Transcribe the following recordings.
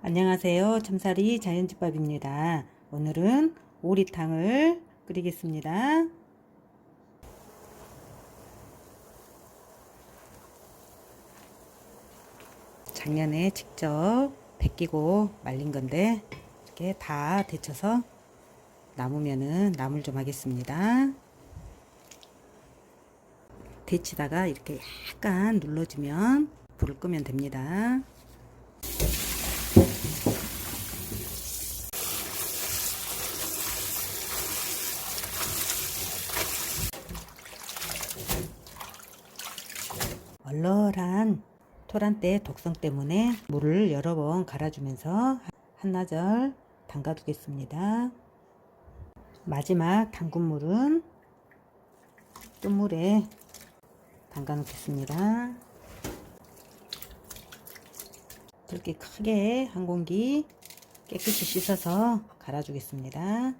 안녕하세요. 참사리 자연집밥입니다. 오늘은 오리탕을 끓이겠습니다. 작년에 직접 벗기고 말린 건데 이렇게 다 데쳐서 남으면은 나물 좀 하겠습니다. 데치다가 이렇게 약간 눌러주면 불을 끄면 됩니다. 얼얼한 토란대 독성 때문에 물을 여러 번 갈아주면서 한나절 담가두겠습니다. 마지막 담근 물은 뜬물에 담가 놓겠습니다. 그렇게 크게 한 공기 깨끗이 씻어서 갈아주겠습니다.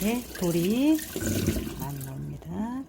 이렇게 돌이 많이 나옵니다.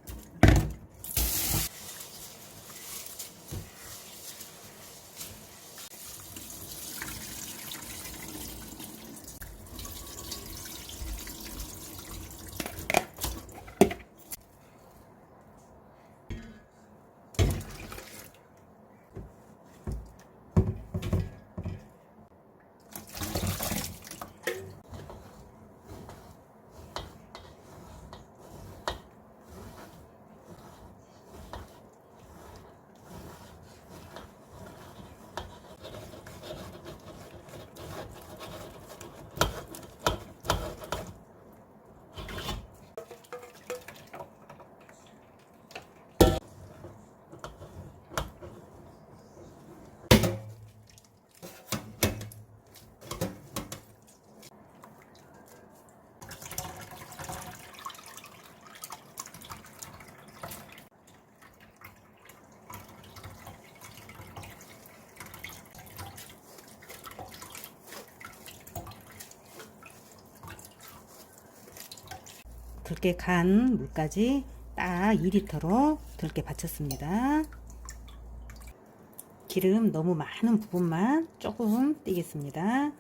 들깨 간 물까지 딱 2리터로 들깨 받쳤습니다. 기름 너무 많은 부분만 조금 띄겠습니다.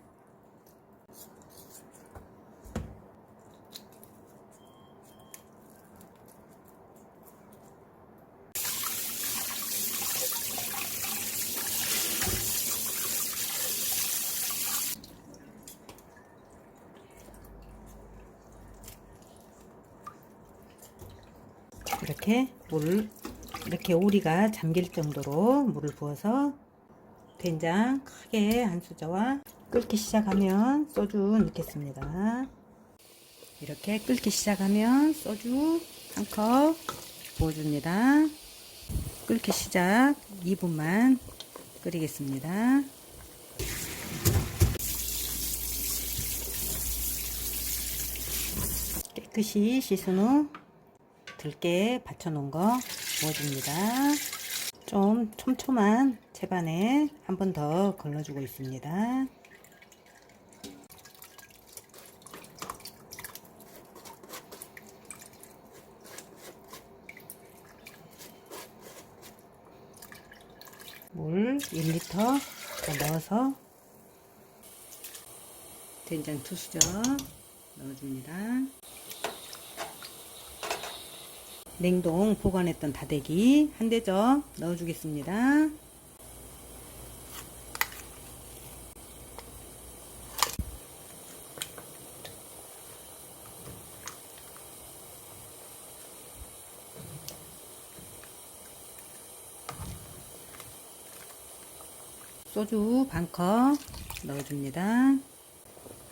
이렇게 물을 이렇게 오리가 잠길 정도로 물을 부어서 된장 크게 한 수저와 끓기 시작하면 소주 넣겠습니다. 이렇게 끓기 시작하면 소주 한 컵 부어줍니다. 끓기 시작 2분만 끓이겠습니다. 깨끗이 씻은 후 들깨 받쳐놓은 거 부어줍니다. 좀 촘촘한 채반에 한 번 더 걸러주고 있습니다. 물 1리터 더 넣어서 된장 두 수저 넣어줍니다. 냉동 보관했던 다대기 한 대접 넣어주겠습니다. 소주 반 컵 넣어줍니다.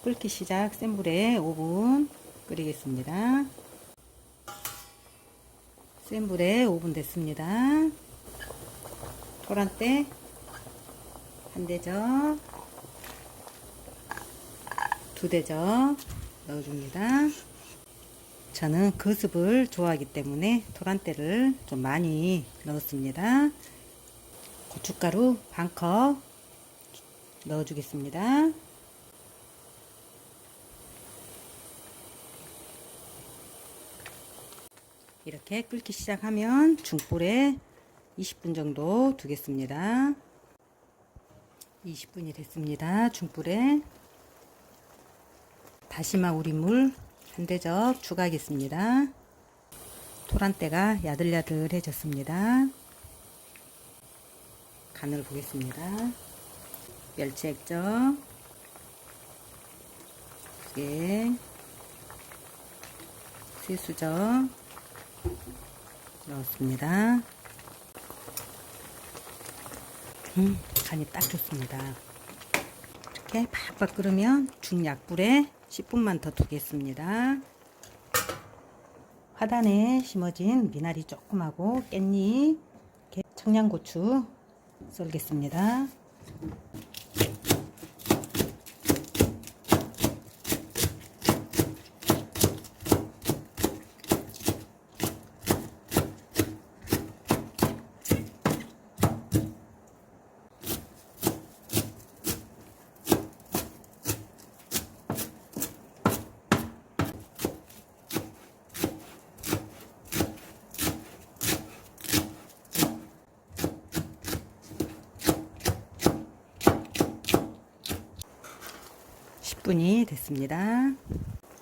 끓기 시작 센 불에 5분 끓이겠습니다. 센 불에 5분 됐습니다. 토란대 한 대접, 두 대접 넣어줍니다. 저는 그 습을 좋아하기 때문에 토란대를 좀 많이 넣었습니다. 고춧가루 반컵 넣어주겠습니다. 이렇게 끓기 시작하면 중불에 20분 정도 두겠습니다. 20분이 됐습니다. 중불에 다시마 우린물 한 대접 추가하겠습니다. 토란대가 야들야들해졌습니다. 간을 보겠습니다. 멸치 액젓 예, 새수저 넣었습니다. 음, 간이 딱 좋습니다. 이렇게 팍팍 끓으면 중약불에 10분만 더 두겠습니다. 화단에 심어진 미나리 조금하고 깻잎, 청양고추 썰겠습니다. 십 분이 됐습니다.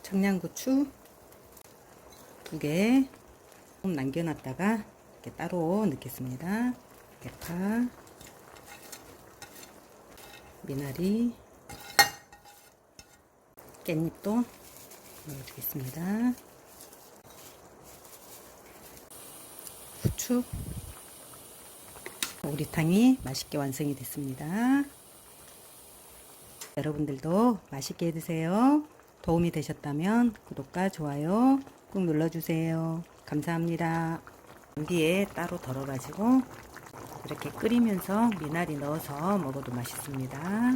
청양고추 두개 좀 남겨놨다가 이렇게 따로 넣겠습니다. 대파, 미나리, 깻잎도 넣어주겠습니다. 후추, 오리탕이 맛있게 완성이 됐습니다. 여러분들도 맛있게 드세요. 도움이 되셨다면 구독과 좋아요 꾹 눌러주세요. 감사합니다. 냄비에 따로 덜어가지고 이렇게 끓이면서 미나리 넣어서 먹어도 맛있습니다.